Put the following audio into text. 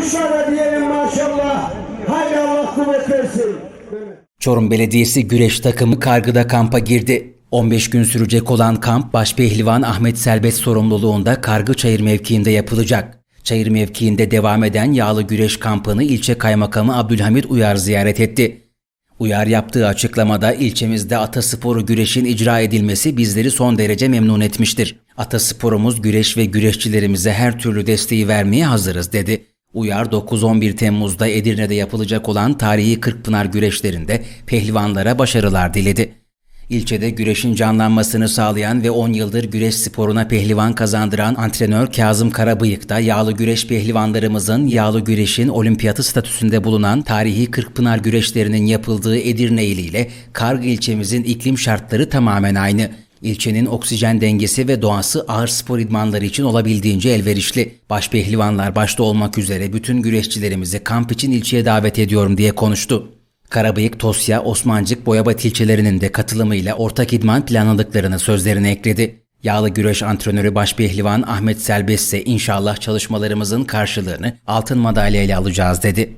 Kuşlara diyelim maşallah. Haydi Allah kuvvet versin. Çorum Belediyesi güreş takımı kargıda kampa girdi. 15 gün sürecek olan kamp Başpehlivan Ahmet Selbest sorumluluğunda Kargı Çayır mevkiinde yapılacak. Çayır mevkiinde devam eden yağlı güreş kampını ilçe kaymakamı Abdülhamit Uyar ziyaret etti. Uyar yaptığı açıklamada ilçemizde atasporu güreşin icra edilmesi bizleri son derece memnun etmiştir. Atasporumuz güreş ve güreşçilerimize her türlü desteği vermeye hazırız dedi. Uyar 9-11 Temmuz'da Edirne'de yapılacak olan tarihi Kırkpınar güreşlerinde pehlivanlara başarılar diledi. İlçede güreşin canlanmasını sağlayan ve 10 yıldır güreş sporuna pehlivan kazandıran antrenör Kazım Karabıyık da yağlı güreş pehlivanlarımızın yağlı güreşin olimpiyatı statüsünde bulunan tarihi Kırkpınar güreşlerinin yapıldığı Edirne iliyle Kargı ilçemizin iklim şartları tamamen aynı. İlçenin oksijen dengesi ve doğası ağır spor idmanları için olabildiğince elverişli. Başpehlivanlar başta olmak üzere bütün güreşçilerimizi kamp için ilçeye davet ediyorum diye konuştu. Karabıyık, Tosya, Osmancık, Boyabat ilçelerinin de katılımıyla ortak idman planladıklarını sözlerine ekledi. Yağlı güreş antrenörü Başpehlivan Ahmet Selbest ise inşallah çalışmalarımızın karşılığını altın madalya ile alacağız dedi.